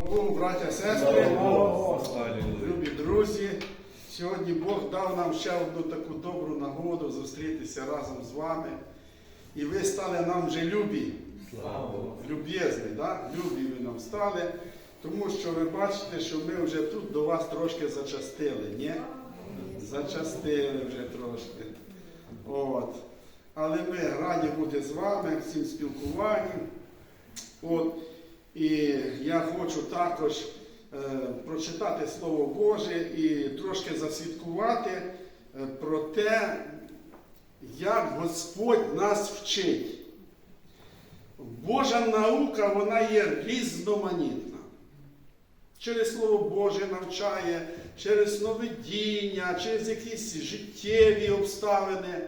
Богу, браття, сестри, любі друзі. Сьогодні Бог дав нам ще одну таку добру нагоду зустрітися разом з вами. І ви стали нам вже любі, люб'язні, да? любі ви нам стали, тому що ви бачите, що ми вже тут до вас трошки зачастили, ні? Зачастили вже трошки. От. Але ми раді бути з вами в цім спілкуванні. От. І я хочу також е, прочитати Слово Боже і трошки засвідкувати е, про те, як Господь нас вчить. Божа наука вона є різноманітна. Через Слово Боже навчає, через новидіння, через якісь життєві обставини.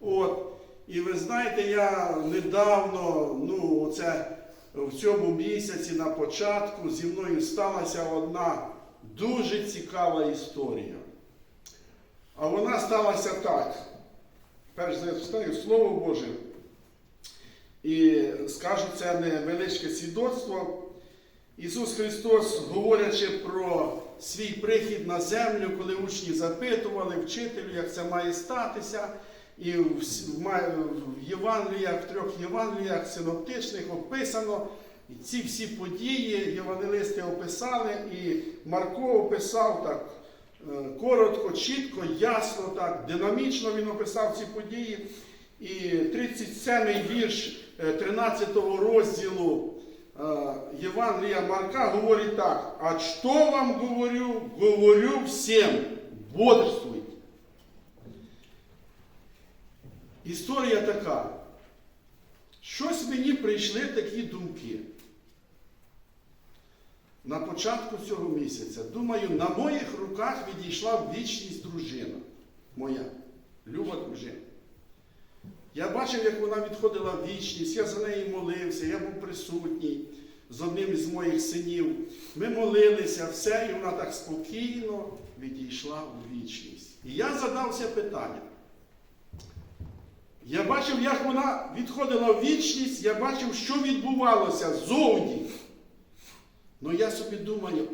От. І ви знаєте, я недавно, ну, це в цьому місяці на початку зі мною сталася одна дуже цікава історія. А вона сталася так. Перш за все, Слово Боже. І скажу це невеличке свідоцтво. Ісус Христос, говорячи про свій прихід на землю, коли учні запитували вчителю, як це має статися, і в Євангеліях, в трьох Євангеліях синоптичних описано ці всі події, євангелисти описали, і Марко описав так е, коротко, чітко, ясно, так, динамічно він описав ці події. І 37-й вірш е, 13 розділу е, Євангелія Марка говорить так: а що вам говорю? Говорю всім, бодрствуйте. Історія така. Щось мені прийшли такі думки. На початку цього місяця, думаю, на моїх руках відійшла в вічність дружина. Моя люба дружина. Я бачив, як вона відходила в вічність, я за неї молився, я був присутній з одним із моїх синів. Ми молилися, все, і вона так спокійно відійшла у вічність. І я задався питанням. Я бачив, як вона відходила в вічність, я бачив, що відбувалося зовні. Ну я собі думаю,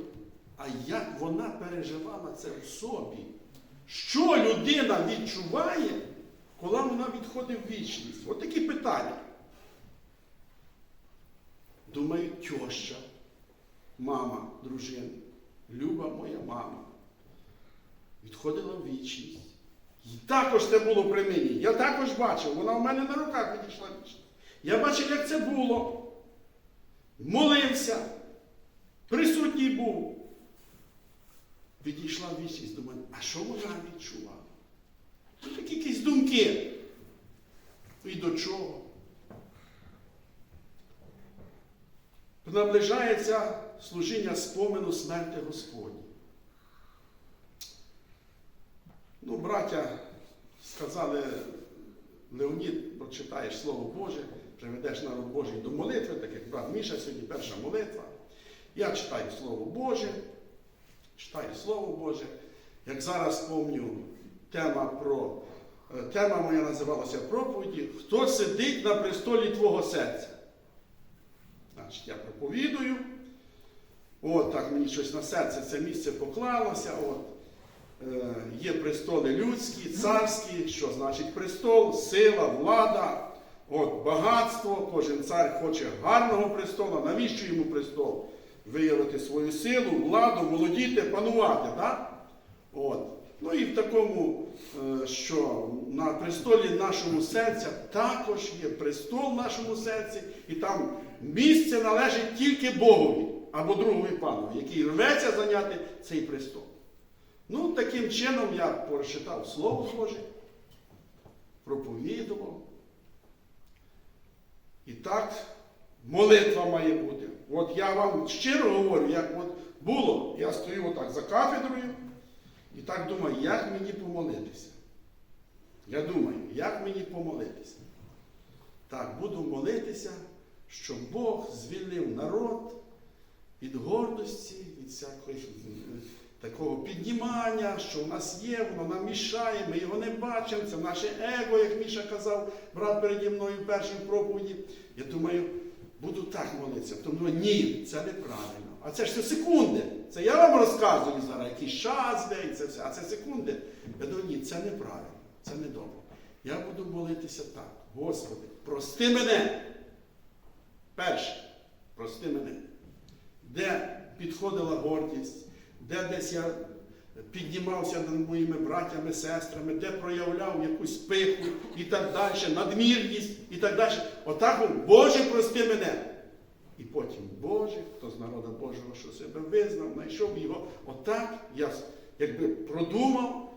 а як вона переживала це в собі? Що людина відчуває, коли вона відходить в вічність? От такі питання. Думаю, тьоща, мама, дружина, люба моя мама, відходила в вічність. Також це було при мені. Я також бачив, вона в мене на руках відійшла в вічність. Я бачив, як це було. Молився, присутній був. Відійшла вічність, думаю, а що вона відчувала? Тут такі якісь думки. І до чого? Наближається служіння спомену смерти Господні. Ну, браття сказали, Леонід, прочитаєш Слово Боже, приведеш народ Божий до молитви, так як брат Міша сьогодні перша молитва. Я читаю Слово Боже, читаю Слово Боже. Як зараз помню, тема про е, тема моя називалася проповіді Хто сидить на престолі твого серця? Значить, я проповідую. От так мені щось на серце це місце поклалося. От. Е, Є престоли людські, царські, що значить престол, сила, влада, от, багатство. Кожен цар хоче гарного престола. Навіщо йому престол? Виявити свою силу, владу, володіти, панувати. Так? От. Ну і в такому, е, що на престолі нашому серця також є престол в нашому серці, і там місце належить тільки Богові або другові панові, який рветься зайняти цей престол. Ну, таким чином я прочитав Слово Боже, проповідував. І так, молитва має бути. От я вам щиро говорю, як от було, я стою отак за кафедрою і так думаю, як мені помолитися. Я думаю, як мені помолитися. Так, буду молитися, щоб Бог звільнив народ від гордості, від всякої такого піднімання, що в нас є, воно нам мішає, ми його не бачимо, це наше его, як Міша казав, брат переді мною в першій проповіді. Я думаю, буду так молитися. Тому ні, це неправильно. А це ж це секунди. Це я вам розказую зараз, якийсь час день, це все, а це секунди. Я думаю, ні, це неправильно, це не добре. Я буду молитися так. Господи, прости мене. Перше, прости мене. Де підходила гордість, де десь я піднімався над моїми братями, сестрами, де проявляв якусь пиху і так далі, надмірність і так далі. Отак, от, Боже, прости мене. І потім, Боже, хто з народа Божого, що себе визнав, знайшов його. Отак я якби продумав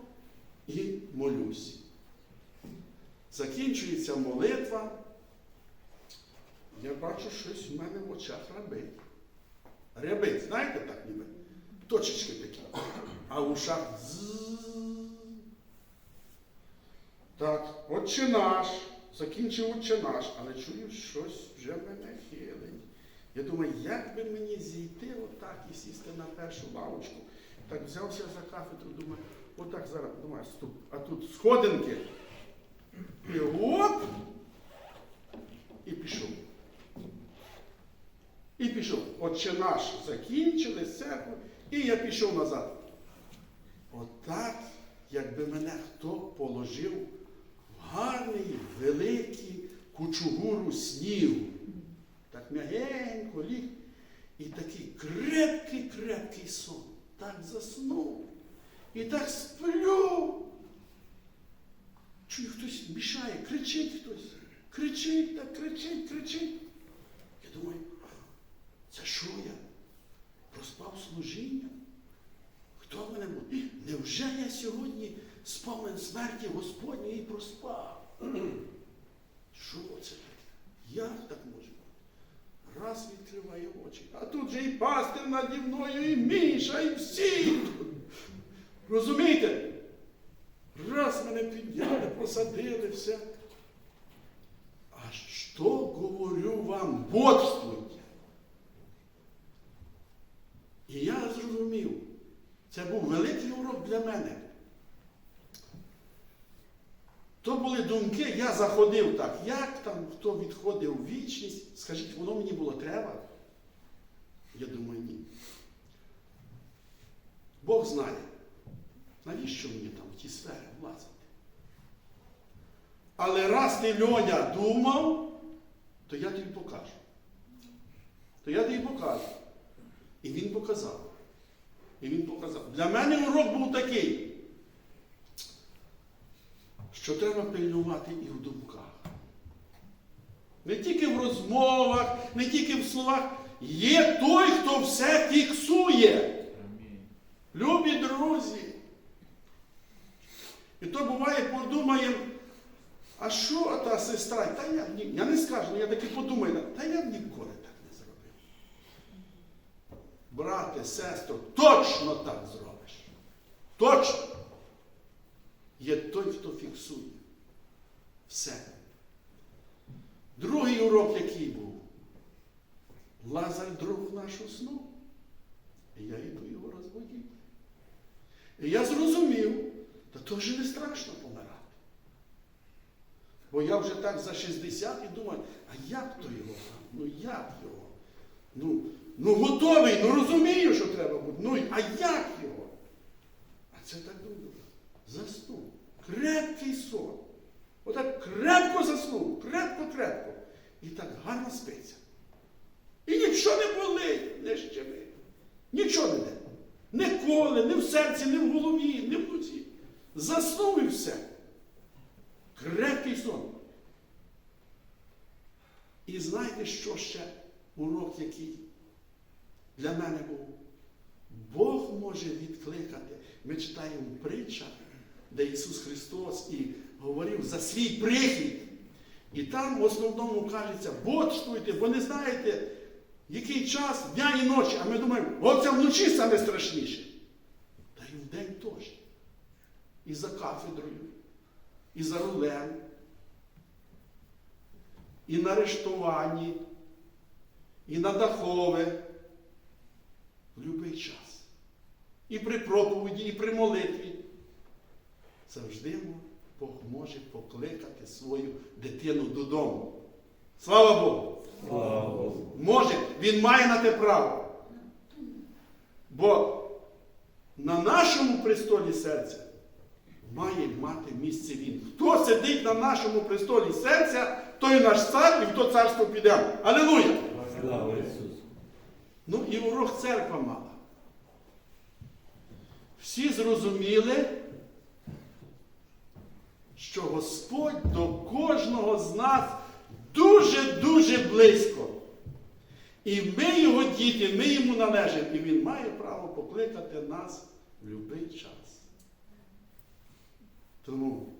і молюсь. Закінчується молитва. Я бачу щось в мене в очах рябить. Рябить, знаєте так ніби? Точечки такі. А в ушах. Так, отче наш. Закінчив отче наш, але чую, щось вже мене хилить. Я думаю, як би мені зійти отак і сісти на першу лавочку. Так взявся за кафедру, думаю, отак зараз, думаю, стоп, а тут сходинки. І оп! І пішов. І пішов. Отче наш закінчили церкву, і я пішов назад. Отак, якби мене хто положив в гарний, великий кучугуру снігу. Так м'ягенько ліг. І такий крепкий, крепкий сон. Так заснув. І так сплю. Чую, хтось мішає, кричить хтось. Кричить, так кричить, кричить. Я думаю, це що я? Проспав служіння? Хто мене був? Невже я сьогодні спомин смерті Господньої проспав? Що це? Як так може бути? Раз відкриває очі, а тут же і пастир наді мною, і Міша, і всі. Розумієте? Раз мене підняли, посадили, все. А що говорю вам, бодствуйте? І я зрозумів, це був великий урок для мене. То були думки, я заходив так, як там, хто відходив у вічність, скажіть, воно мені було треба? Я думаю, ні. Бог знає, навіщо мені там в ті сфери влазити. Але раз ти Льоня думав, то я тобі покажу. То я тобі покажу. І він показав. І він показав. Для мене урок був такий, що треба пильнувати і в думках. Не тільки в розмовах, не тільки в словах. Є той, хто все фіксує. Любі друзі. І то буває, подумаємо, а що та сестра? Та я, я не скажу, я таки подумаю, та я б ніколи так не зробив. Брате, сестро, точно так зробиш. Точно. Є той, хто фіксує. Все. Другий урок, який був. Лазар друг нашу сну. І я йду його розбудив. І я зрозумів, та то вже не страшно помирати. Бо я вже так за 60 і думаю, а як то його там? Ну як його? Ну, ну готовий, ну розумію, що треба бути. Ну, а як його? А це так думаю. Заснув. Крепкий сон. Отак крепко заснув, крепко-крепко. І так гарно спиться. І нічого не болить, не щемить. Нічого не йде. Не коле, не в серці, не в голові, не в руці. Заснув і все. Крепкий сон. І знаєте, що ще урок який для мене був? Бог може відкликати. Ми читаємо в притчах, де Ісус Христос і говорив за свій прихід. І там в основному кажеться, бодствуйте, бо не знаєте, який час дня і ночі. А ми думаємо, оце вночі саме страшніше. Та й вдень теж. І за кафедрою, і за рулем, і на арештуванні, і на дахове. В будь-який час. І при проповіді, і при молитві. Завжди Бог може покликати свою дитину додому. Слава Богу! Слава Богу. Може, він має на те право. Бо на нашому престолі серця має мати місце Він. Хто сидить на нашому престолі серця, той наш цар і в то царство підемо. Алілуя! Слава Ісусу! Ну і урок церква мала. Всі зрозуміли, що Господь до кожного з нас дуже-дуже близько. І ми його діти, ми йому належимо, і він має право покликати нас в будь-який час. Тому,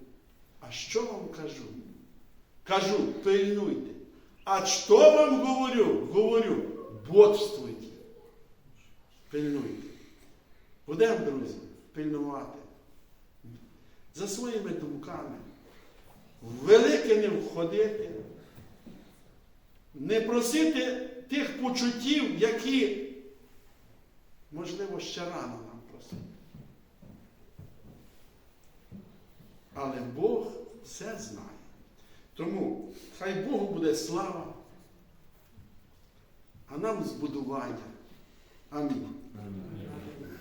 а що вам кажу? Кажу, пильнуйте. А що вам говорю? Говорю, бодствуйте. Пильнуйте. Будемо, друзі, пильнувати. За своїми думками. В велике не входити. Не просити тих почуттів, які, можливо, ще рано нам просити. Але Бог все знає. Тому хай Богу буде слава, а нам збудування. Амінь. Амінь.